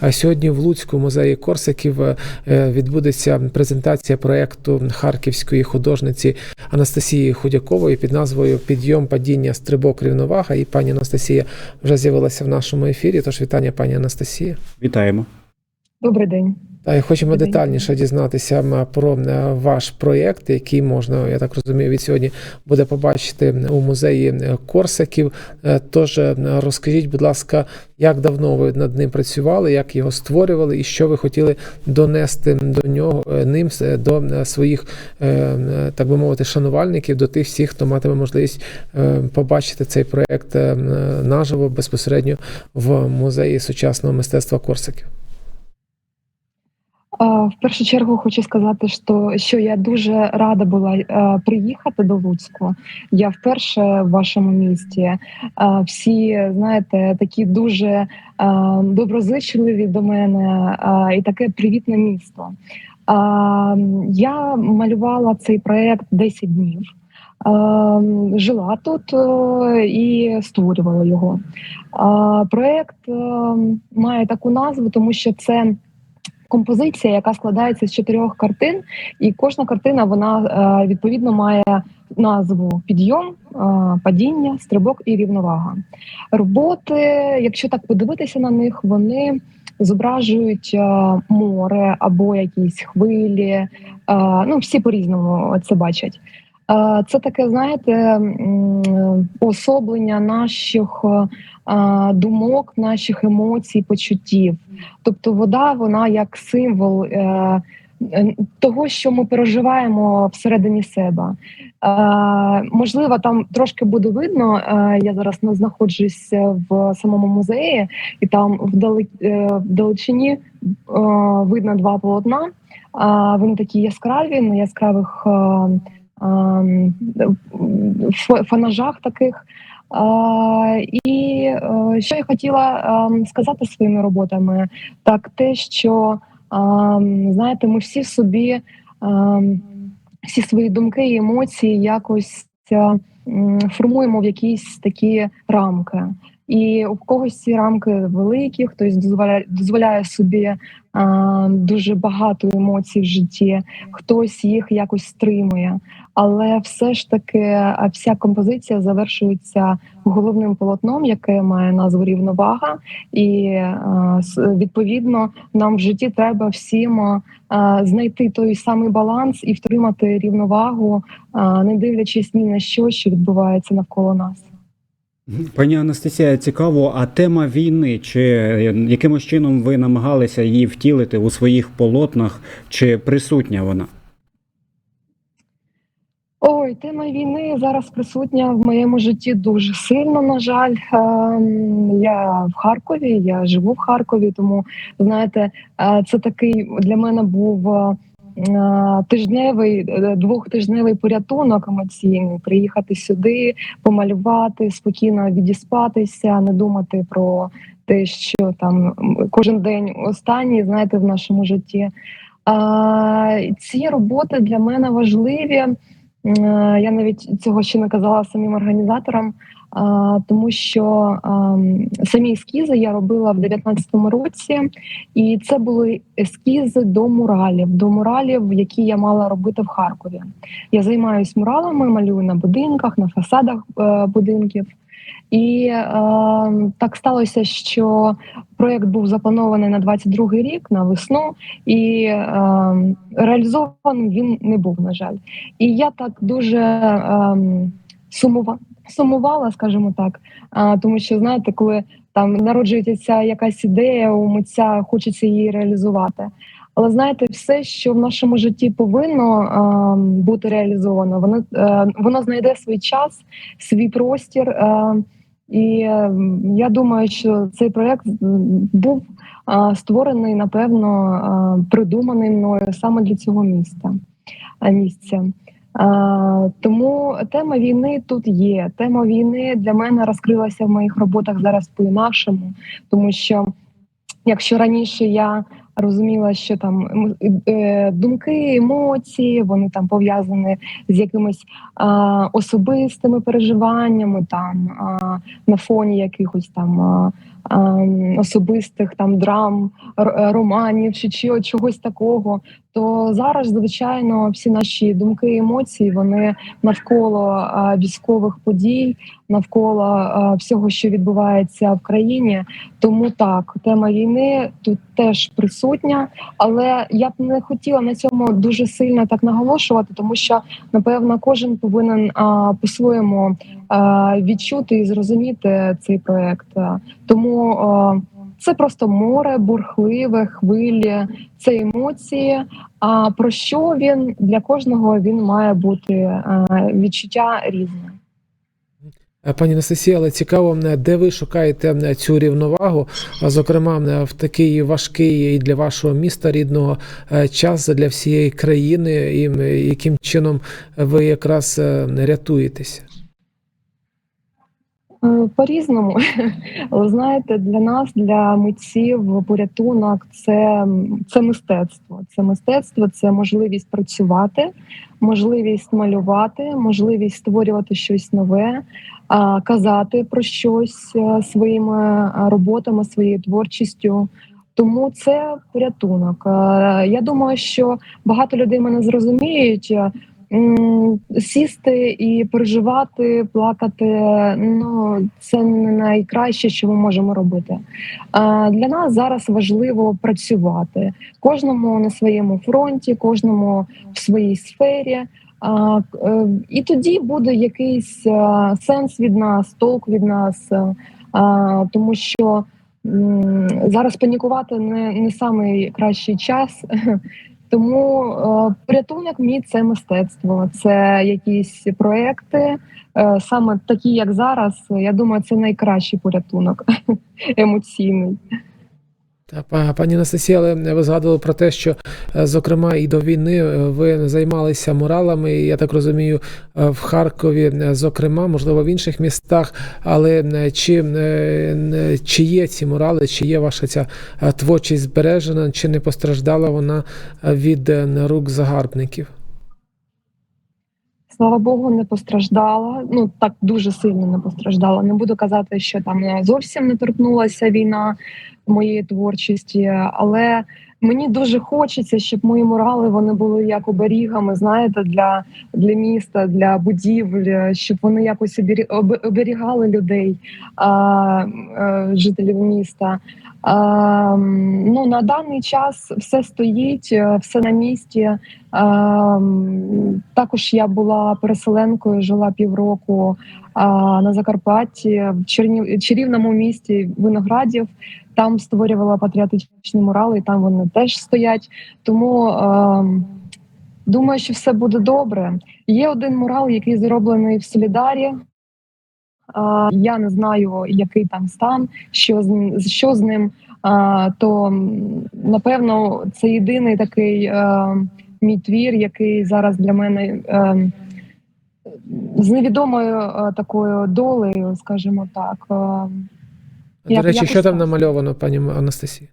А Сьогодні в Луцьку музеї Корсаків е, відбудеться презентація проекту харківської художниці Анастасії Худякової під назвою Підйом падіння стрибок рівновага. І пані Анастасія вже з'явилася в нашому ефірі. Тож вітання, пані Анастасія. Вітаємо. Добрий день. І хочемо детальніше дізнатися про ваш проєкт, який можна, я так розумію, від сьогодні буде побачити у музеї Корсаків. Е, Тож е, розкажіть, будь ласка, як давно ви над ним працювали, як його створювали, і що ви хотіли донести до нього е, ним до своїх, так би мовити, шанувальників, до тих всіх, хто матиме можливість побачити цей проєкт наживо безпосередньо в музеї сучасного мистецтва Корсаків. В першу чергу хочу сказати, що, що я дуже рада була е, приїхати до Луцьку. Я вперше в вашому місті. Е, Всі, знаєте, такі дуже е, доброзичливі до мене і таке привітне місто. Я малювала цей проект 10 днів. Жила тут і створювала його. Проект має таку назву, тому що це композиція, яка складається з чотирьох картин, і кожна картина вона е, відповідно має назву підйом, е, падіння, стрибок і рівновага. Роботи, якщо так подивитися на них, вони зображують е, море або якісь хвилі. Ну, всі по-різному це бачать. Це таке, знаєте, особлення наших е, думок, наших емоцій, почуттів. Тобто, вода, вона як символ е, того, що ми переживаємо всередині себе. Можливо, там трошки буде видно. Е, я зараз не знаходжусь в самому музеї, і там вдалечині видно два полотна. Вони такі яскраві на яскравих фанажах таких. І е, що я хотіла ем, сказати своїми роботами, так те, що ем, знаєте, ми всі собі ем, всі свої думки і емоції якось е, формуємо в якісь такі рамки. І у когось ці рамки великі, хтось дозволяє дозволяє собі е, дуже багато емоцій в житті, хтось їх якось стримує. Але все ж таки е, вся композиція завершується головним полотном, яке має назву рівновага, і е, відповідно нам в житті треба всім знайти той самий баланс і втримати рівновагу, не дивлячись ні на що, що відбувається навколо нас. Пані Анастасія, цікаво, а тема війни, чи е, якимось чином ви намагалися її втілити у своїх полотнах, чи присутня вона? Ой, тема війни зараз присутня в моєму житті дуже сильно. На жаль, Ем, я в Харкові, я живу в Харкові, тому знаєте, е, це такий для мене був е, тижневий, е, двохтижневий порятунок емоційний. Приїхати сюди, помалювати, спокійно відіспатися, не думати про те, що там кожен день останній, знаєте, в нашому житті. Е, Ці роботи для мене важливі. Е, Я навіть цього ще не казала самим організаторам, тому що самі ескізи я робила в 19-му році, і це були ескізи до муралів, до муралів, які я мала робити в Харкові. Я займаюся муралами, малюю на будинках, на фасадах е, будинків. І е, так сталося, що проєкт був запланований на 22-й рік, на весну, і е, реалізованим він не був, на жаль. І я так дуже ем, сумува, сумувала, скажімо так, а, тому що знаєте, коли там народжується якась ідея у митця, хочеться її реалізувати. Але знаєте, все, що в нашому житті повинно ем, бути реалізовано, воно е, воно знайде свій час, свій простір. Е, і е, я думаю, що цей проект був створений, напевно, придуманий мною саме для цього міста місця. Тому тема війни тут є. Тема війни для мене розкрилася в моїх роботах зараз по-інакшому, тому що якщо раніше я розуміла, що там ем, е, думки, емоції, вони там пов'язані з якимись особистими переживаннями, там на фоні якихось там особистих там драм, е, романів чи, чогось такого. То зараз, звичайно, всі наші думки і емоції вони навколо військових подій, навколо всього, що відбувається в країні. Тому так, тема війни тут теж присутня, але я б не хотіла на цьому дуже сильно так наголошувати, тому що напевно кожен повинен по-своєму відчути і зрозуміти цей проект. Тому це просто море, бурхливе, хвилі, це емоції. А про що він для кожного він має бути відчуття різне. Е, Пані Анастасія, але цікаво, е, де ви шукаєте е, цю рівновагу, зокрема е, в такий важкий і для вашого міста рідного е, час для всієї країни, і е, яким чином ви якраз е, рятуєтеся? Е, По-різному, але знаєте, для нас, для митців, порятунок це, це мистецтво. Це мистецтво, це можливість працювати, можливість малювати, можливість створювати щось нове, казати про щось е, своїми е, роботами, своєю творчістю. Тому це порятунок. Я думаю, що багато людей мене зрозуміють. Сісти і переживати, плакати ну це не найкраще, що ми можемо робити. Для нас зараз важливо працювати кожному на своєму фронті, кожному в своїй сфері. Е, і тоді буде якийсь е, сенс від нас, толк від нас, е, тому що зараз панікувати не, не кращий час. Тому е, порятунок мій це мистецтво, це якісь проекти, е, саме такі, як зараз. Я думаю, це найкращий порятунок емоційний. Пані Анастасія, але ви згадували про те, що, е, зокрема, і до війни е, ви займалися муралами, я так розумію, е, в Харкові, зокрема, можливо, в інших містах. Але чи, чи є ці мурали, чи є ваша ця творчість збережена, чи не постраждала вона від рук загарбників? Слава Богу, не постраждала. Ну так дуже сильно не постраждала. Не буду казати, що там зовсім не торкнулася війна моєї творчості, але мені дуже хочеться, щоб мої мурали вони були як оберігами, знаєте, для, для міста, для будівель, щоб вони якось обері- оберігали людей, е, жителів міста. А, м, ну на даний час все стоїть, е, все на місці. Ем, Також я була переселенкою, жила півроку на Закарпатті, в Чернів... чарівному місті Виноградів. Там створювала патріотичні мурали, і там вони теж стоять. Тому ем, думаю, що все буде добре. Є один мурал, який зроблений в Солідарі. Я не знаю, який там стан, що з ним, що з ним. То напевно це єдиний такий е, мій твір, який зараз для мене е, з невідомою е, такою долею, скажімо так. До Як- речі, якось що там намальовано, пані Анастасія?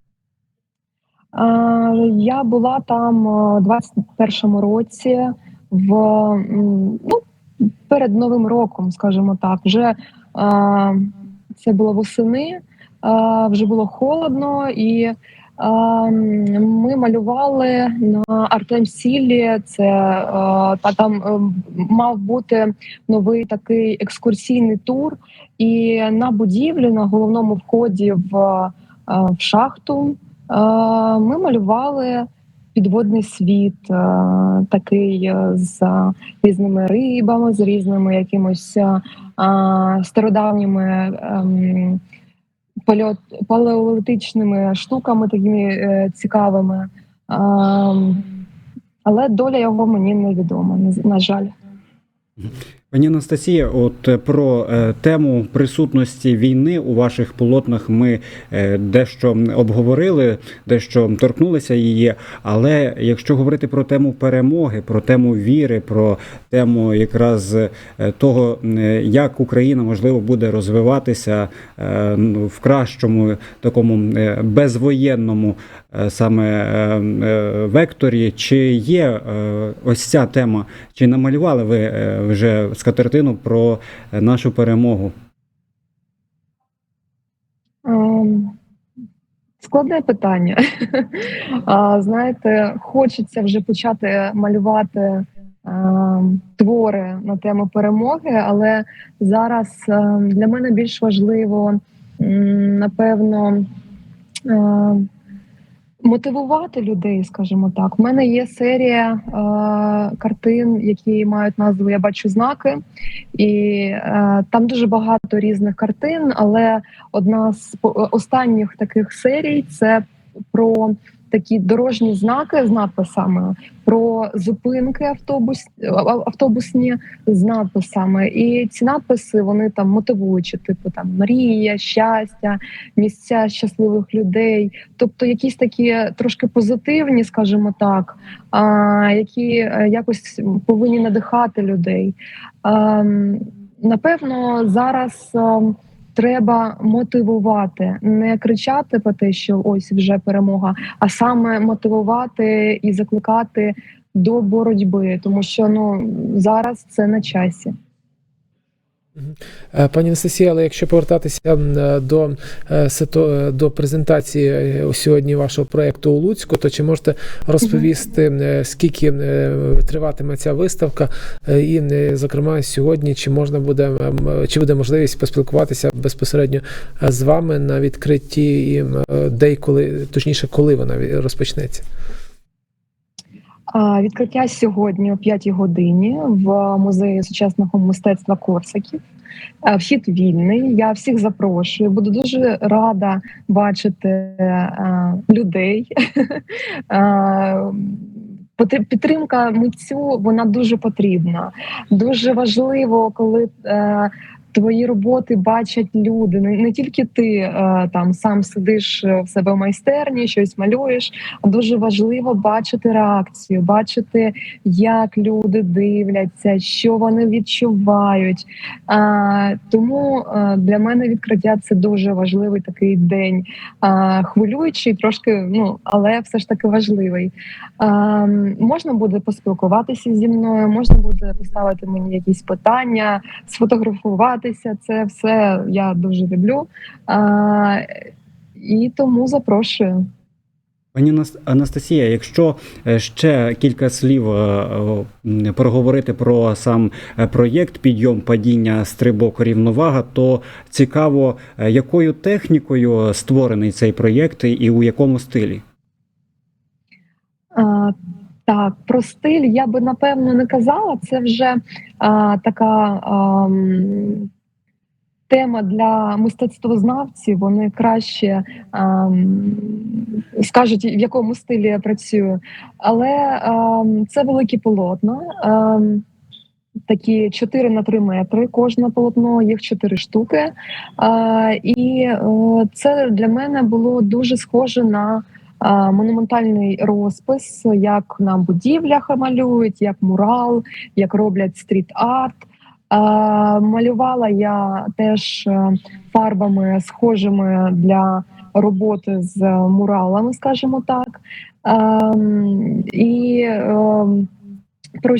Я була там у 21-му році, в ну, перед Новим роком, скажімо так. Вже е, це було восени, е, вже було холодно, і е, ми малювали на Артем Сіллі. Це е, та там е, мав бути новий такий екскурсійний тур. І на будівлі, на головному вході в, е, в шахту. Е, Ми малювали підводний світ, е, такий е, з різними рибами, з різними якимось е, стародавніми ем, палеолітичними штуками, такими цікавими. Ем, Але доля його мені невідома, на жаль. Пані Анастасія, от е, про е, тему присутності війни у ваших полотнах ми е, дещо обговорили, дещо торкнулися її. Але якщо говорити про тему перемоги, про тему віри, про тему якраз того, як Україна можливо буде розвиватися в кращому такому безвоєнному саме е, е, векторі, чи є е, ось ця тема, чи намалювали ви е, вже скатертину про е, нашу перемогу? Ем, Складне питання. Знаєте, хочеться вже почати малювати ем, твори на тему перемоги, але зараз ем, для мене більш важливо, напевно, мотивувати людей, скажімо так. У мене є серія е, картин, які мають назву Я бачу знаки, і е, там дуже багато різних картин, але одна з по- останніх таких серій це про такі дорожні знаки з надписами, про зупинки автобус, автобусні з надписами. І ці надписи вони там мотивуючі, типу там мрія, щастя, місця щасливих людей. Тобто якісь такі трошки позитивні, скажімо так, які е, якось повинні надихати людей. Ем, Напевно, зараз ем, треба мотивувати, не кричати про те, що ось вже перемога, а саме мотивувати і закликати до боротьби, тому що ну зараз це на часі. Е, Пані Анастасія, але якщо повертатися е, до, е, до презентації сьогодні вашого проєкту у Луцьку, то чи можете розповісти, скільки триватиме ця виставка, і, зокрема, сьогодні чи можна буде чи буде можливість поспілкуватися безпосередньо з вами на відкритті і де і коли, точніше, коли вона розпочнеться? Відкриття сьогодні о 5 годині в музеї сучасного мистецтва Корсаків. Вхід вільний. Я всіх запрошую. Буду дуже рада бачити е, людей. Е, Підтримка митцю вона дуже потрібна. Дуже важливо, коли е, твої роботи бачать люди. Не, не тільки ти е, там сам сидиш е, в себе в майстерні, щось малюєш. А Дуже важливо бачити реакцію, бачити, як люди дивляться, що вони відчувають. А, тому е, для мене відкриття це дуже важливий такий день, а, хвилюючий, трошки, ну але все ж таки важливий. А, можна буде поспілкуватися зі мною, можна буде поставити мені якісь питання, сфотографуватися. Це все я дуже люблю. А, і тому запрошую. Пані Нас- Анастасія, якщо е, ще кілька слів е, е, проговорити про сам проєкт підйом падіння стрибок рівновага, то цікаво, якою технікою створений цей проєкт і у якому стилі? А, так, про стиль я би напевно не казала. Це вже а, така ам, тема для мистецтвознавців. Вони краще ам, скажуть, в якому стилі я працюю. Але ам, це великі полотна. Ам, Такі 4 на 3 метри кожне полотно, їх 4 штуки. А, і е, це для мене було дуже схоже на а, монументальний розпис, як на будівлях малюють, як мурал, як роблять стріт-арт. Малювала я теж е, фарбами, схожими для роботи з муралами, скажімо так. Ем, І ем, про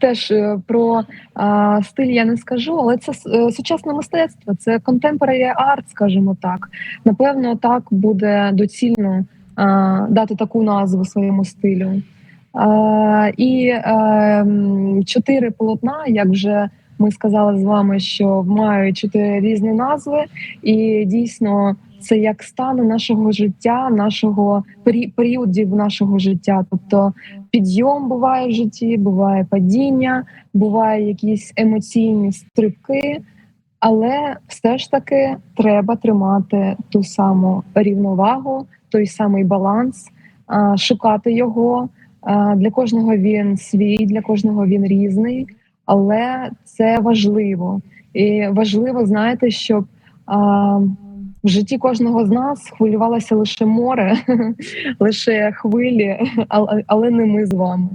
теж е, про а, стиль я не скажу, але це е, сучасне мистецтво, це contemporary art, скажімо так. Напевно, так буде доцільно а, дати таку назву своєму стилю. А, і е, м, чотири полотна, як вже ми сказали з вами, що мають чотири різні назви, і дійсно це як стани нашого життя, нашого періодів нашого життя. Тобто підйом буває в житті, буває падіння, буває якісь емоційні стрибки, але все ж таки треба тримати ту саму рівновагу, той самий баланс, шукати його. Для кожного він свій, для кожного він різний. але це важливо. І важливо, знаєте, щоб в житті кожного з нас хвилювалося лише море, лише хвилі, але, не ми з вами.